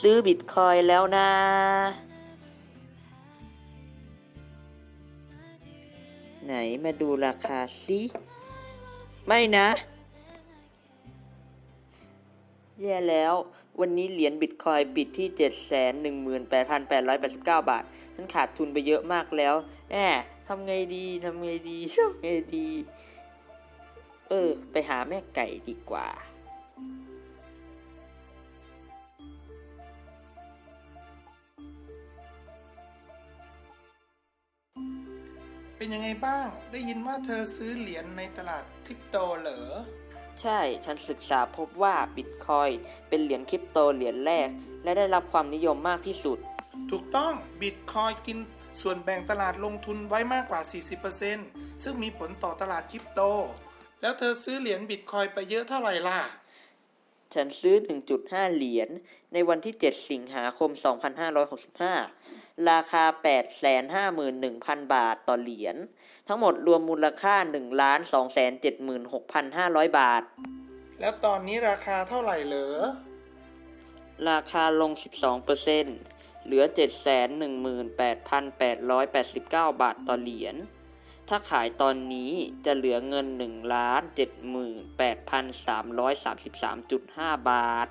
ซื้อบิตคอยแล้วนะไหนมาดูราคาสิไม่นะ แย่แล้ว วันนี้เหรียญบิตคอยน์ปิดที่ 718,889 บาทฉันขาดทุนไปเยอะมากแล้วแอบทำไงดีทำไงดีทำไงดี เออ ไปหาแม่ไก่ดีกว่า เป็นยังไงบ้าง ได้ยินว่าเธอซื้อเหรียญในตลาดคริปโตเหรอ ใช่ ฉันศึกษาพบว่าบิตคอยเป็นเหรียญคริปโตเหรียญแรก และได้รับความนิยมมากที่สุด ถูกต้องบิตคอยกินส่วนแบ่งตลาดลงทุนไว้มากกว่า 40%ซึ่งมีผลต่อตลาดคริปโต แล้วเธอซื้อเหรียญบิตคอยไปเยอะเท่าไหร่ล่ะ ฉันซื้อ 1.5 เหรียญในวันที่ 7 สิงหาคม 2565 ราคา 851,000 บาทต่อเหรียญ ทั้งหมดรวมมูลค่า 1,276,500 บาท แล้วตอนนี้ราคาเท่าไหร่เหรอ ราคาลง 12%เหลือ 718,889 บาทต่อเหรียญ ถ้าขายตอนนี้จะเหลือเงิน 1,78,333.5 บาท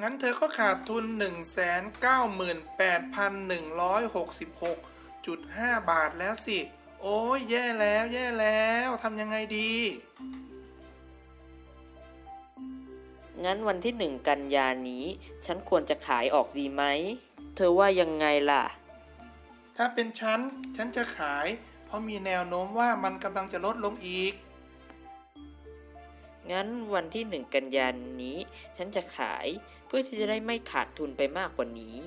งั้นเธอก็ขาดทุน 198,166.5 บาทแล้วสิ โอ้ยแย่แล้วแย่แล้วทำยังไงดี งั้นวันที่หนึ่งกันยานี้ ฉันควรจะขายออกดีไหม เธอว่ายังไงล่ะ ถ้าเป็นชั้นฉันจะขาย เพราะมีแนวโน้มว่ามันกำลังจะลดลงอีก งั้นวันที่หนึ่งกันยานี้ ฉันจะขายเพื่อที่จะได้ไม่ขาดทุนไปมากกว่านี้